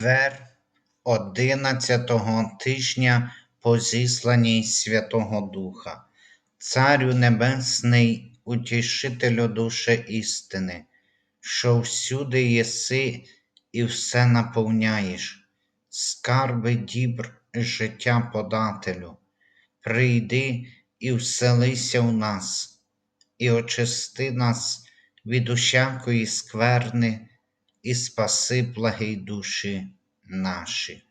Вер одинадцятого тижня по зісланні Святого Духа, Царю Небесний, утішителю душе істини, що всюди єси і все наповняєш, скарби дібр життя подателю, прийди і вселися в нас, і очисти нас від усякої скверни і спаси благий душі наші.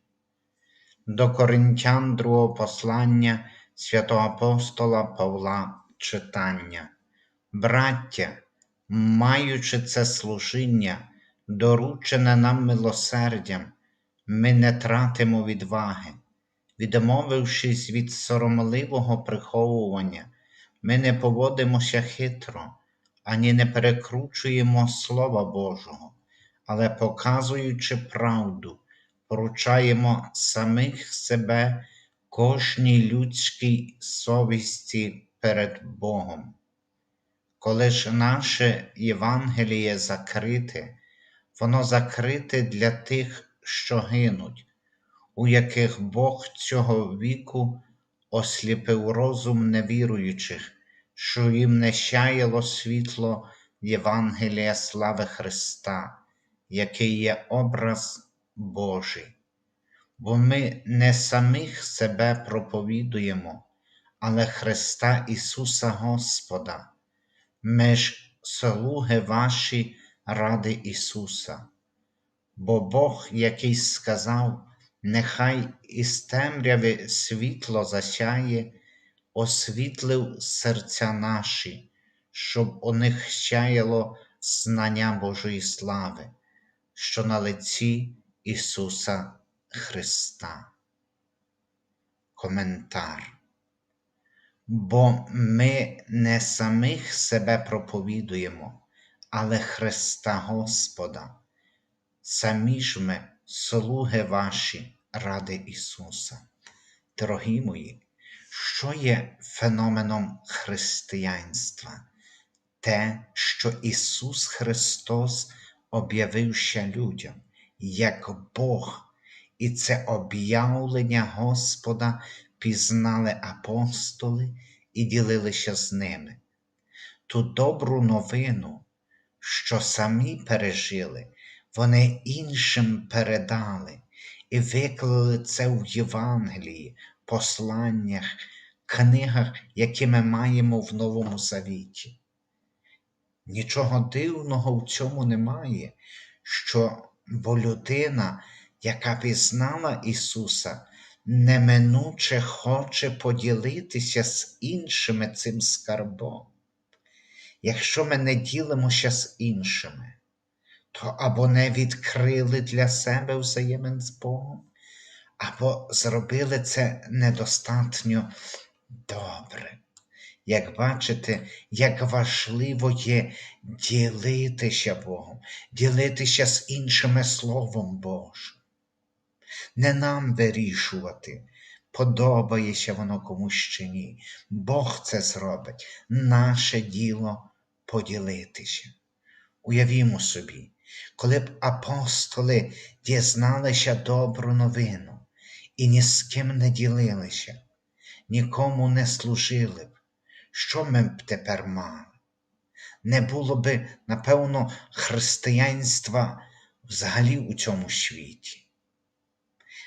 До Коринтян другого послання святого апостола Павла читання. Браття, маючи це служіння, доручене нам милосердям, ми не тратимо відваги, відмовившись від соромливого приховування, ми не поводимося хитро, ані не перекручуємо Слова Божого але показуючи правду, поручаємо самих себе кожній людській совісті перед Богом. Коли ж наше Євангеліє закрите, воно закрите для тих, що гинуть, у яких Бог цього віку осліпив розум невіруючих, що їм не щаяло світло Євангелія слави Христа який є образ Божий, бо ми не самих себе проповідуємо, але Христа Ісуса Господа, ми ж слуги ваші ради Ісуса. Бо Бог, який сказав, нехай із темряви світло засяє, освітлив серця наші, щоб у них щаяло знання Божої слави що на лиці Ісуса Христа. Коментар. Бо ми не самих себе проповідуємо, але Христа Господа, самі ж ми слуги ваші ради Ісуса. Дорогі мої, що є феноменом християнства? Те, що Ісус Христос об'явився людям як Бог, і це об'явлення Господа пізнали апостоли і ділилися з ними. Ту добру новину, що самі пережили, вони іншим передали і виклали це в Євангелії, посланнях, книгах, які ми маємо в Новому Завіті. Нічого дивного в цьому немає, що бо людина, яка пізнала Ісуса, неминуче хоче поділитися з іншими цим скарбом. Якщо ми не ділимося з іншими, то або не відкрили для себе взаємин з Богом, або зробили це недостатньо добре. Як бачите, як важливо є ділитися Богом, ділитися з іншими Словом Божим. Не нам вирішувати, подобається воно комусь чи ні. Бог це зробить, наше діло поділитися. Уявімо собі, коли б апостоли дізналися добру новину і ні з ким не ділилися, нікому не служили б що ми б тепер мали? Не було би, напевно, християнства взагалі у цьому світі.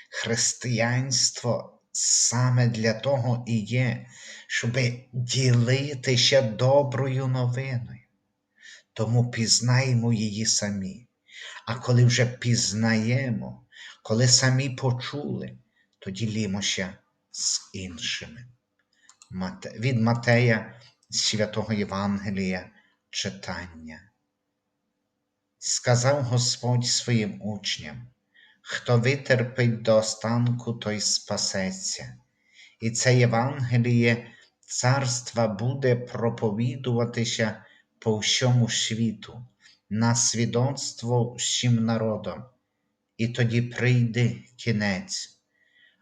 Християнство саме для того і є, щоб ділитися доброю новиною. Тому пізнаємо її самі. А коли вже пізнаємо, коли самі почули, то ділімося з іншими від Матея Святого Євангелія читання. Сказав Господь своїм учням, хто витерпить до останку, той спасеться, і це Євангеліє царства буде проповідуватися по всьому світу, на свідоцтво всім народам, і тоді прийде кінець.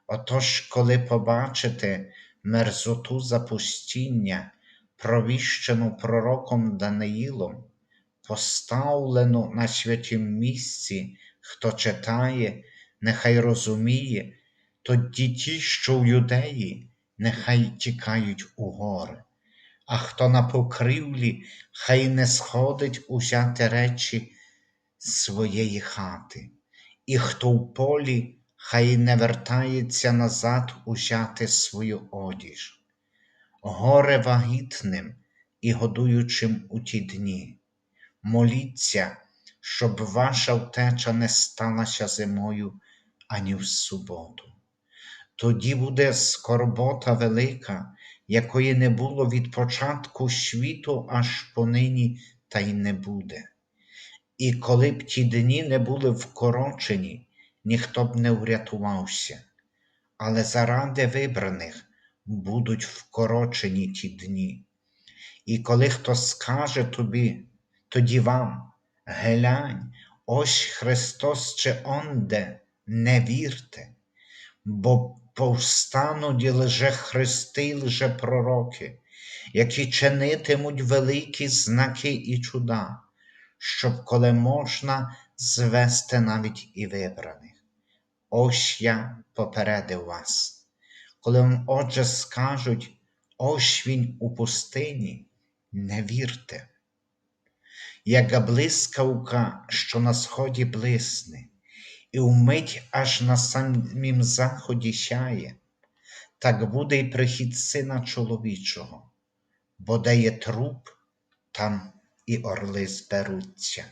Отож, коли побачите, мерзоту запустіння, провіщену пророком Даниїлом, поставлену на святім місці, хто читає, нехай розуміє, тоді ті, що в юдеї, нехай тікають у гори. А хто на покрівлі, хай не сходить узяти речі своєї хати, і хто в полі, хай не вертається назад узяти свою одіж. Горе вагітним і годуючим у ті дні. Моліться, щоб ваша втеча не сталася зимою ані в суботу. Тоді буде скорбота велика, якої не було від початку світу аж понині, та й не буде. І коли б ті дні не були вкорочені, ніхто б не врятувався, але заради вибраних будуть вкорочені ті дні. І коли хто скаже тобі, тоді вам, глянь, ось Христос чи онде, не вірте, бо повстануть лже Христи лже пророки, які чинитимуть великі знаки і чуда, щоб коли можна звести навіть і вибраних. Ось я попередив вас. Коли вам отже скажуть, ось він у пустині, не вірте. Як блискавка, що на сході блисне, і вмить аж на самім заході сяє, так буде й прихід сина чоловічого, бо де є труп, там і орли зберуться.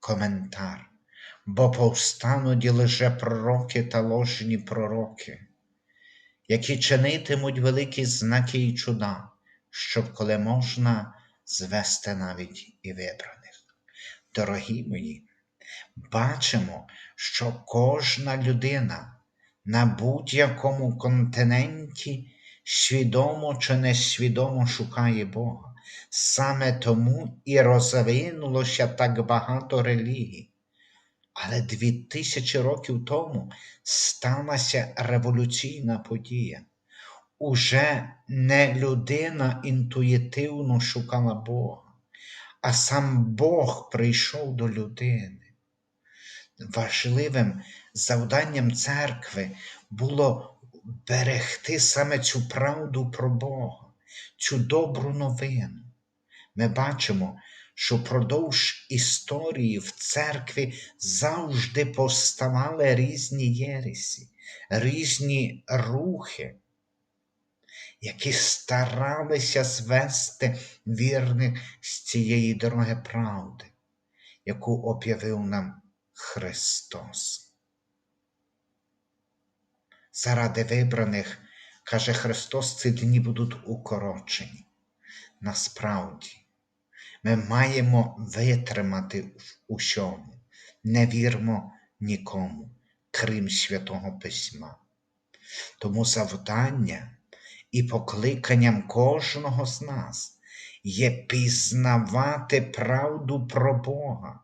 Коментар. Бо повстануть лише пророки та ложні пророки, які чинитимуть великі знаки і чуда, щоб коли можна звести навіть і вибраних. Дорогі мої, бачимо, що кожна людина на будь-якому континенті свідомо чи несвідомо шукає Бога. Саме тому і розвинулося так багато релігій. Але дві тисячі років тому сталася революційна подія. Уже не людина інтуїтивно шукала Бога, а сам Бог прийшов до людини. Важливим завданням церкви було берегти саме цю правду про Бога, цю добру новину. Ми бачимо, що впродовж історії в церкві завжди поставали різні єресі, різні рухи, які старалися звести вірних з цієї дороги правди, яку об'явив нам Христос. Заради вибраних, каже Христос, ці дні будуть укорочені. Насправді, ми маємо витримати в усьому, не вірмо нікому, крім Святого Письма. Тому завдання і покликанням кожного з нас є пізнавати правду про Бога,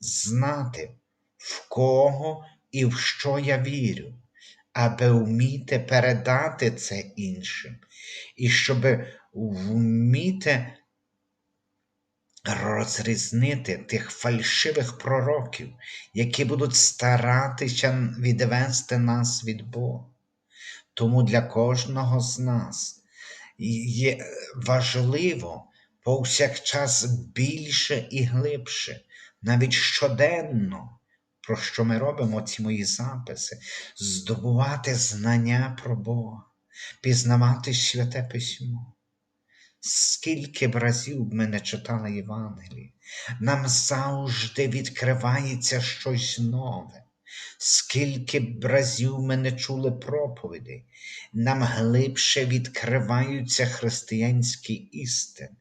знати, в кого і в що я вірю, аби вміти передати це іншим, і щоб вміти розрізнити тих фальшивих пророків, які будуть старатися відвести нас від Бога. Тому для кожного з нас є важливо повсякчас більше і глибше, навіть щоденно, про що ми робимо ці мої записи, здобувати знання про Бога, пізнавати святе письмо. Скільки б разів ми не читали Євангелії, нам завжди відкривається щось нове. Скільки б разів ми не чули проповідей, нам глибше відкриваються християнські істини.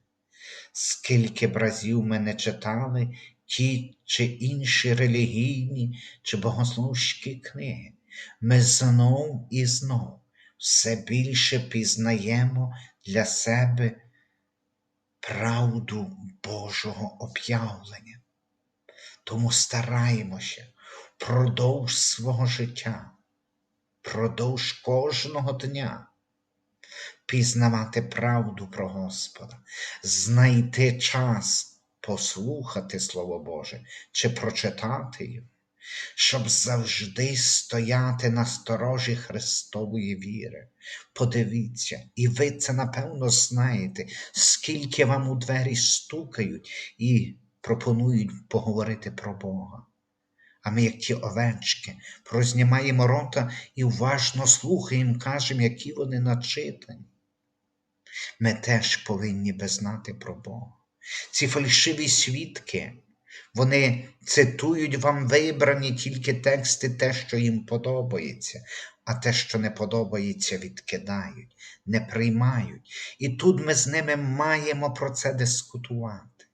Скільки б разів ми не читали ті чи інші релігійні чи богословські книги, ми знов і знов все більше пізнаємо для себе правду Божого об'явлення. Тому стараємося впродовж свого життя, впродовж кожного дня пізнавати правду про Господа, знайти час послухати Слово Боже чи прочитати його, щоб завжди стояти на сторожі Христової віри. Подивіться, і ви це напевно знаєте, скільки вам у двері стукають і пропонують поговорити про Бога. А ми, як ті овечки, прознімаємо рота і уважно слухаємо, кажемо, які вони начитані. Ми теж повинні би знати про Бога. Ці фальшиві свідки, вони цитують вам вибрані тільки тексти, те, що їм подобається, а те, що не подобається, відкидають, не приймають. І тут ми з ними маємо про це дискутувати.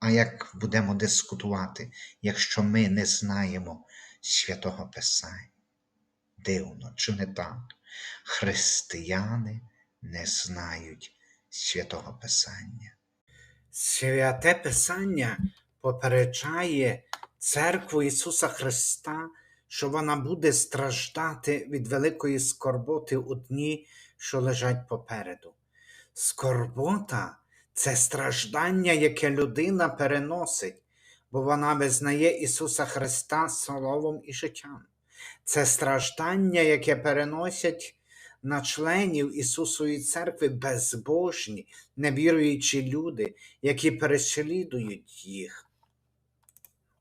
А як будемо дискутувати, якщо ми не знаємо святого Писання? Дивно, чи не так? Християни не знають святого Писання. Святе Писання попереджає церкву Ісуса Христа, що вона буде страждати від великої скорботи у дні, що лежать попереду. Скорбота це страждання, яке людина переносить, бо вона визнає Ісуса Христа словом і життям. Це страждання, яке переносять на членів Ісусової церкви безбожні, невіруючі люди, які переслідують їх.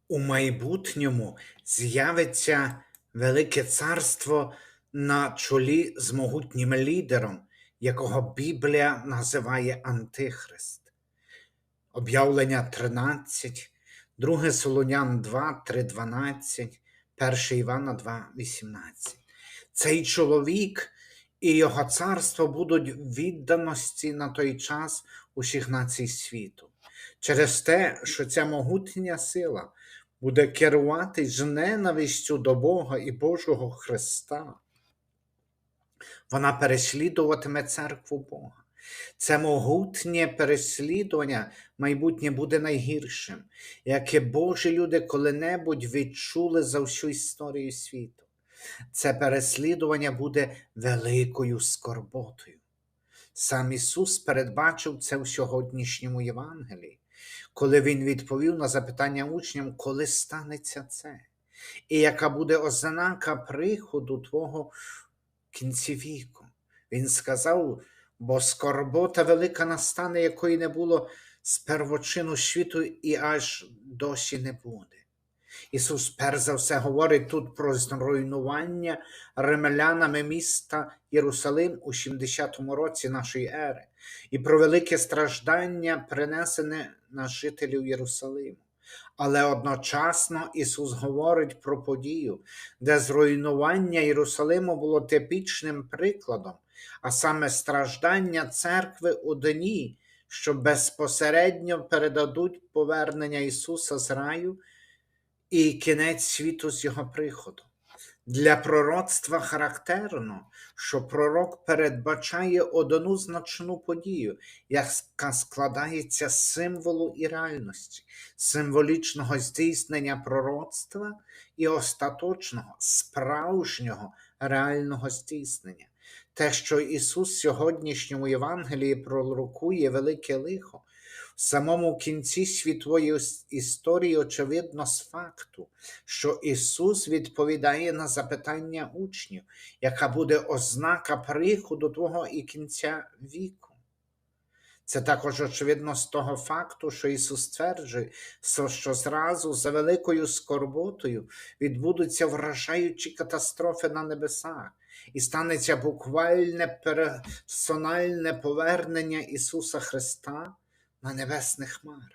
У майбутньому з'явиться велике царство на чолі з могутнім лідером, якого Біблія називає Антихрист. Об'явлення 13, 2 Солонян 2, 3, 12, 1 Івана 2, 18. Цей чоловік і його царство будуть відданості на той час усіх націй світу. Через те, що ця могутня сила буде керувати з ненавистю до Бога і Божого Христа. Вона переслідуватиме церкву Бога. Це могутнє переслідування майбутнє буде найгіршим, яке Божі люди коли-небудь відчули за всю історію світу. Це переслідування буде великою скорботою. Сам Ісус передбачив це в сьогоднішньому Євангелії, коли Він відповів на запитання учням, коли станеться це, і яка буде ознака приходу Твого в кінці віку. Він сказав, бо скорбота велика настане, якої не було з первочину світу і аж досі не буде. Ісус перш за все говорить тут про зруйнування ремелянами міста Єрусалим у 70-му році нашої ери і про велике страждання, принесене на жителів Єрусалиму. Але одночасно Ісус говорить про подію, де зруйнування Єрусалиму було типічним прикладом, а саме страждання церкви у дні, що безпосередньо передадуть повернення Ісуса з раю і кінець світу з його приходом. Для пророцтва характерно, що пророк передбачає одну значну подію, яка складається з символу і реальності, символічного здійснення пророцтва і остаточного, справжнього реального здійснення. Те, що Ісус сьогоднішньому Євангелії пророкує велике лихо, в самому кінці світової історії очевидно з факту, що Ісус відповідає на запитання учнів, яка буде ознака приходу Твого і кінця віку. Це також очевидно з того факту, що Ісус стверджує, що зразу за великою скорботою відбудуться вражаючі катастрофи на небесах, і станеться буквальне персональне повернення Ісуса Христа на небесних хмарах.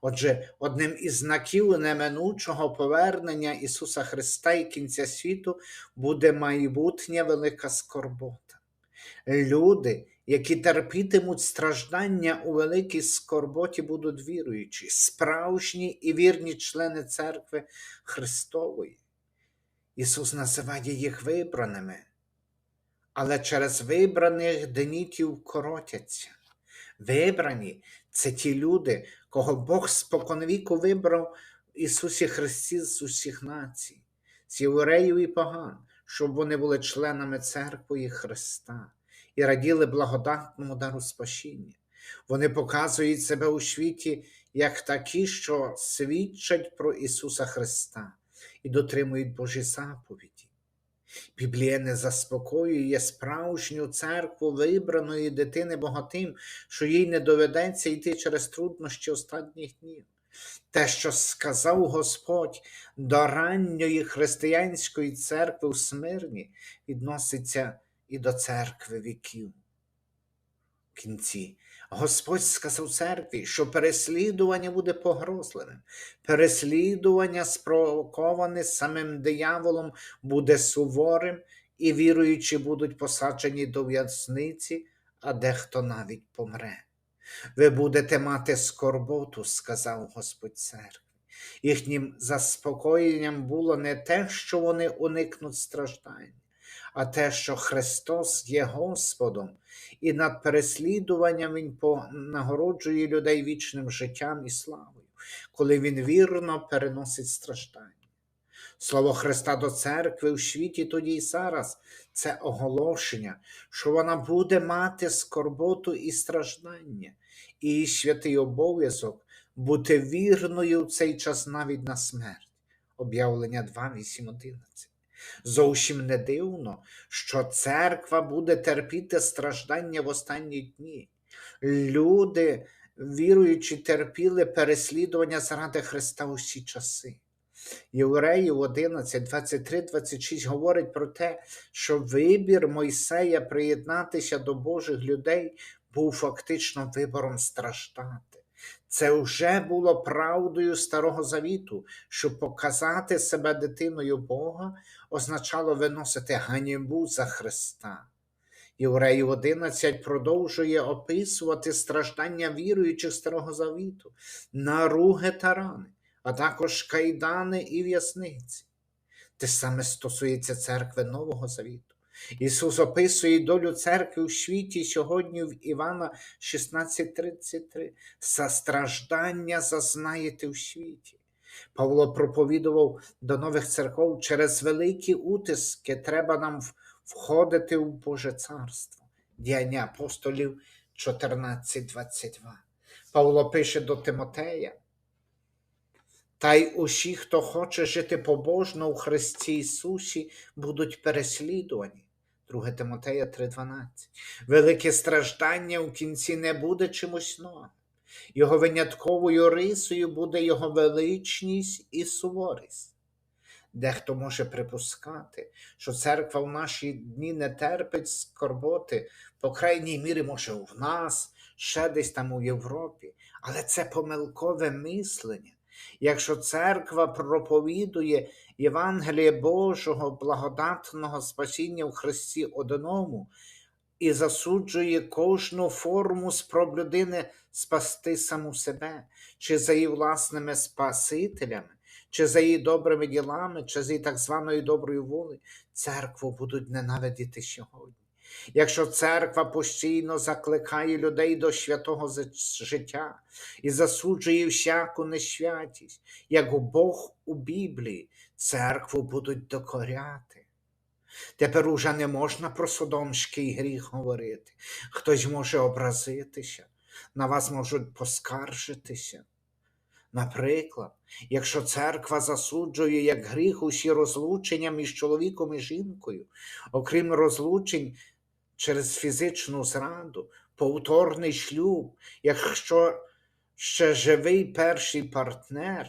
Отже, одним із знаків неминучого повернення Ісуса Христа і кінця світу буде майбутня велика скорбота. Люди, які терпітимуть страждання у великій скорботі, будуть віруючі, справжні і вірні члени церкви Христової. Ісус називає їх вибраними, але через вибраних денітів коротяться. Вибрані це ті люди, кого Бог споконвіку вибрав Ісусі Христі з усіх націй, з євреїв і поган, щоб вони були членами церкви Христа і раділи благодатному дару спасіння. Вони показують себе у світі як такі, що свідчать про Ісуса Христа. і дотримують Божі заповіді. Біблія не заспокоює справжню церкву вибраної дитини богатим, що їй не доведеться йти через труднощі останніх днів. Те, що сказав Господь до ранньої християнської церкви у Смирні, відноситься і до церкви віків. В кінці Господь сказав церкві, що переслідування буде погрозливим, переслідування, спровоковане самим дияволом, буде суворим, і віруючі будуть посаджені до в'язниці, а дехто навіть помре. Ви будете мати скорботу, сказав Господь церкві. Їхнім заспокоєнням було не те, що вони уникнуть страждань, а те, що Христос є Господом, і над переслідуванням Він нагороджує людей вічним життям і славою, коли Він вірно переносить страждання. Слово Христа до церкви у світі тоді й зараз це оголошення, що вона буде мати скорботу і страждання, і її святий обов'язок бути вірною в цей час навіть на смерть. Об'явлення 2, 8, 11. Зовсім не дивно, що церква буде терпіти страждання в останні дні. Люди, віруючи, терпіли переслідування заради Христа усі часи. Євреїв 11, 23, 26 говорить про те, що вибір Мойсея приєднатися до Божих людей був фактично вибором страждати. Це вже було правдою Старого Завіту, щоб показати себе дитиною Бога означало виносити ганібу за Христа. Євреїв 11 продовжує описувати страждання віруючих Старого Завіту, наруги та рани, а також кайдани і в'язниці. Те саме стосується церкви Нового Завіту. Ісус описує долю церкви у світі сьогодні в Івана 16:33. За Страждання зазнаєте у світі. Павло проповідував до нових церков через великі утиски треба нам входити у Боже Царство. Діяння апостолів 14:22. Павло пише до Тимотея. Та й усі, хто хоче жити побожно у Христі Ісусі, будуть переслідувані. 2 Тимотея 3:12. Велике страждання у кінці не буде чимось новим. Його винятковою рисою буде його величність і суворість. Дехто може припускати, що церква в наші дні не терпить скорботи, по крайній мірі, може, в нас, ще десь там у Європі, але це помилкове мислення. Якщо церква проповідує Євангеліє Божого благодатного спасіння в Христі одному і засуджує кожну форму спроб людини спасти саму себе, чи за її власними спасителями, чи за її добрими ділами, чи за її так званою доброю волею, церкву будуть ненавидіти сьогодні. Якщо церква постійно закликає людей до святого життя і засуджує всяку несвятість, як Бог у Біблії, церкву будуть докоряти. Тепер уже не можна про содомський гріх говорити. Хтось може образитися, на вас можуть поскаржитися. Наприклад, якщо церква засуджує як гріх усі розлучення між чоловіком і жінкою, окрім розлучень через фізичну зраду, повторний шлюб, якщо ще живий перший партнер,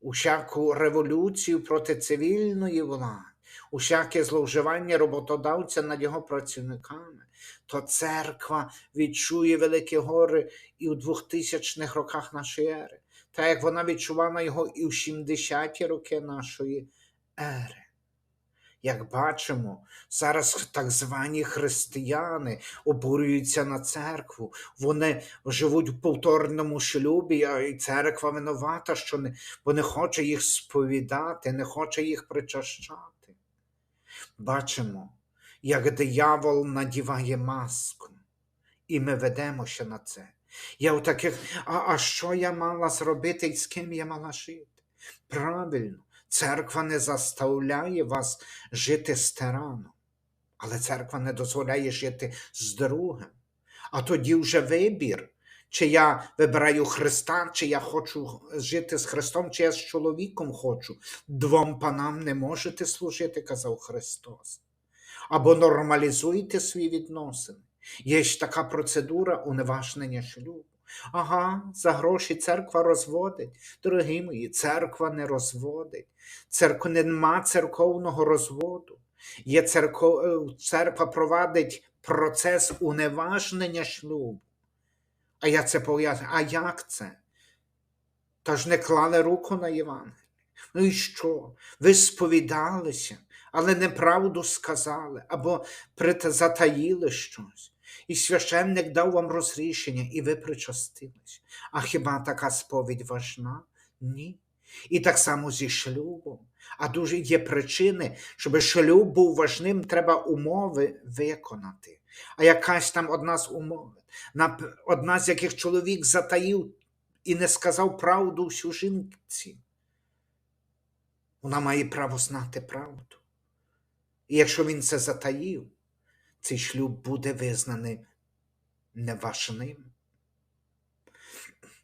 усяку революцію проти цивільної влади, усяке зловживання роботодавця над його працівниками, то церква відчує великі гори і у 2000-х роках нашої ери, так як вона відчувала його і в 70-ті роки нашої ери. Як бачимо, зараз так звані християни обурюються на церкву, вони живуть в повторному шлюбі, а і церква винувата, що не, бо не хоче їх сповідати, не хоче їх причащати. Бачимо, як диявол надіває маску, і ми ведемося на це. Я у таких, а, а що я мала зробити і з ким я мала жити? Правильно. Церква не заставляє вас жити з тираном, але церква не дозволяє жити з другим. А тоді вже вибір, Чи я вибираю Христа, чи я хочу жити з Христом, чи я з чоловіком хочу. Двом панам не можете служити, казав Христос. Або нормалізуйте свої відносини. Є ж така процедура уневажнення шлюбу. Ага, за гроші церква розводить. Дорогі мої, церква не розводить. Церква нема церковного розводу. Є церков... Церква провадить процес уневажнення шлюбу. А я це пов'язую. А як це? Та ж не клали руку на Євангеліє. Ну і що? Ви сповідалися, але неправду сказали, або затаїли щось. І священник дав вам розрішення, і ви причастились. А хіба така сповідь важна? Ні. І так само зі шлюбом. А дуже є причини, щоб шлюб був важним, треба умови виконати. А якась там одна з умов, одна з яких чоловік затаїв і не сказав правду всю жінці. Вона має право знати правду. І якщо він це затаїв, цей шлюб буде визнаний неважним.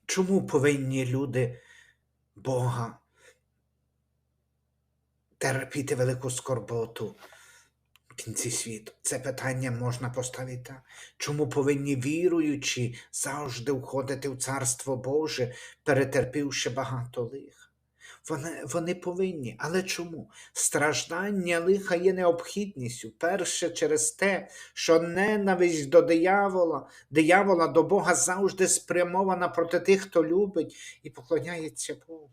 Чому повинні люди Бога терпіти велику скорботу в кінці світу? Це питання можна поставити. Чому повинні віруючі завжди входити в Царство Боже, перетерпівши багато лиха? Вони, вони повинні. Але чому? Страждання лиха є необхідністю. Перше через те, що ненависть до диявола, диявола до Бога завжди спрямована проти тих, хто любить і поклоняється Богу.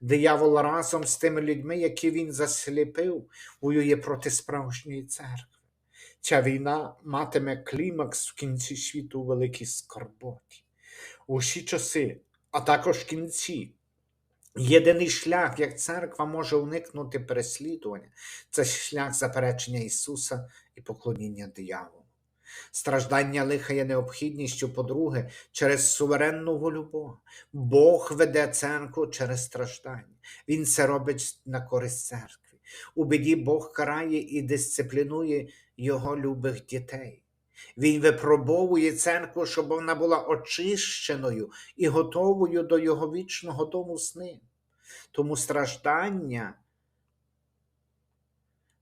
Диявол разом з тими людьми, які він засліпив, воює проти справжньої церкви. Ця війна матиме клімакс в кінці світу у великій скорботі. У всі часи, а також кінці. Єдиний шлях, як церква може уникнути переслідування, це шлях заперечення Ісуса і поклоніння дияволу. Страждання лиха є необхідністю, по-друге, через суверенну волю Бога. Бог веде церкву через страждання. Він це робить на користь церкви. У біді Бог карає і дисциплінує його любих дітей. Він випробовує церкву, щоб вона була очищеною і готовою до його вічного дому з ним. Тому страждання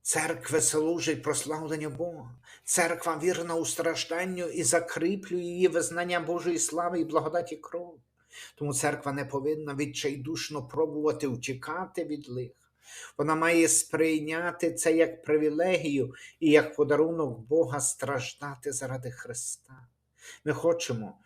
церкви служить прославленню Бога. Церква вірна у стражданню і закріплює її визнання Божої слави і благодаті крові. Тому церква не повинна відчайдушно пробувати втікати від лиха. Вона має сприйняти це як привілегію і як подарунок Бога страждати заради Христа. Ми хочемо,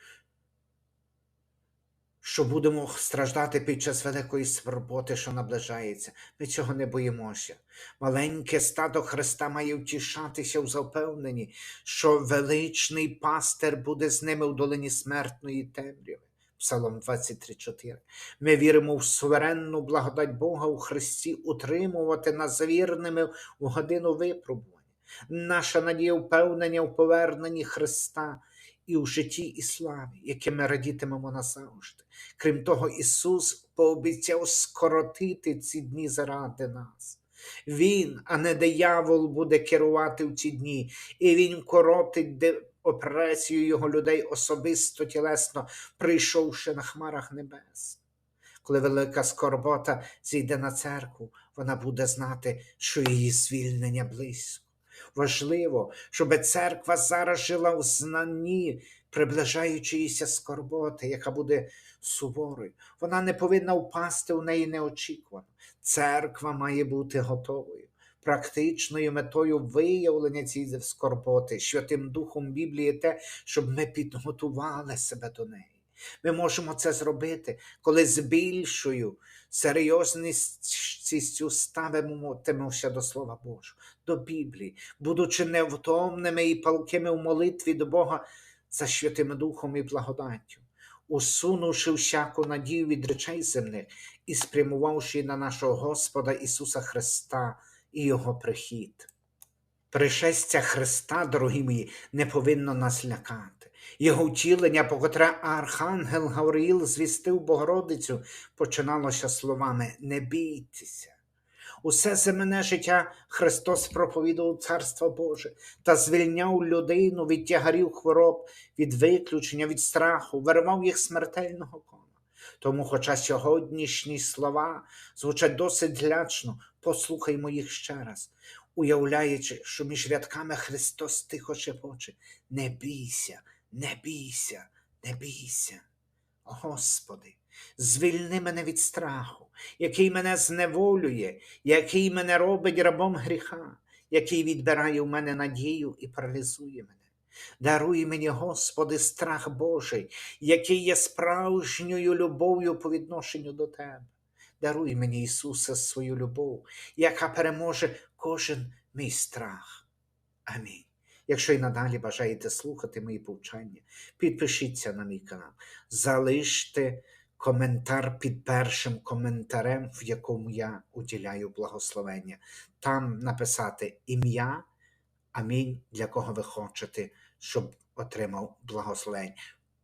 що будемо страждати під час великої скорботи, що наближається. Ми цього не боїмося. Маленьке стадо Христа має втішатися в запевненні, що величний пастир буде з ними в долині смертної темряви. Псалом 23,4. Ми віримо в суверенну благодать Бога у Христі, утримувати нас вірними в годину випробування. Наша надія впевнення в поверненні Христа і у житті і славі, яке ми радітимемо назавжди. Крім того, Ісус пообіцяв скоротити ці дні заради нас. Він, а не диявол, буде керувати в ці дні, і Він коротить опресію його людей особисто, тілесно, прийшовши на хмарах небес. Коли велика скорбота зійде на церкву, вона буде знати, що її звільнення близько. Важливо, щоб церква зараз жила в знанні приближаючоїся скорботи, яка буде суворою. Вона не повинна впасти у неї неочікувано. Церква має бути готовою. Практичною метою виявлення цієї скорботи, Святим Духом Біблії те, щоб ми підготували себе до неї. Ми можемо це зробити, коли з більшою серйозністю ставимося до Слова Божого, до Біблії, будучи невтомними і палкими в молитві до Бога за Святим Духом і благодаттю, усунувши всяку надію від речей земних і спрямувавши на нашого Господа Ісуса Христа і Його прихід. Пришестя Христа, дорогі мої, не повинно нас лякати. Його втілення, по котре Архангел Гавриїл звістив Богородицю, починалося словами Не бійтеся. Усе земне життя Христос проповідував Царство Боже та звільняв людину від тягарів хвороб, від виключення, від страху, виривав їх смертельного кола. Тому, хоча сьогоднішні слова звучать досить лячно, послухаймо їх ще раз, уявляючи, що між рядками Христос тихо шепоче: не бійся, не бійся, не бійся. Господи, звільни мене від страху, який мене зневолює, який мене робить рабом гріха, який відбирає у мене надію і паралізує мене. Даруй мені, Господи, страх Божий, який є справжньою любов'ю по відношенню до Тебе. Даруй мені, Ісусе, свою любов, яка переможе кожен мій страх. Амінь. Якщо і надалі бажаєте слухати мої повчання, підпишіться на мій канал, залиште коментар під першим коментарем, в якому я уділяю благословення. Там написати ім'я, амінь, для кого ви хочете, щоб отримав благословень. В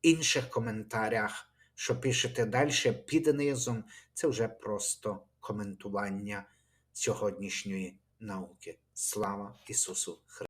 інших коментарях, що пишете далі під низом, це вже просто коментування сьогоднішньої науки. Слава Ісусу Христу!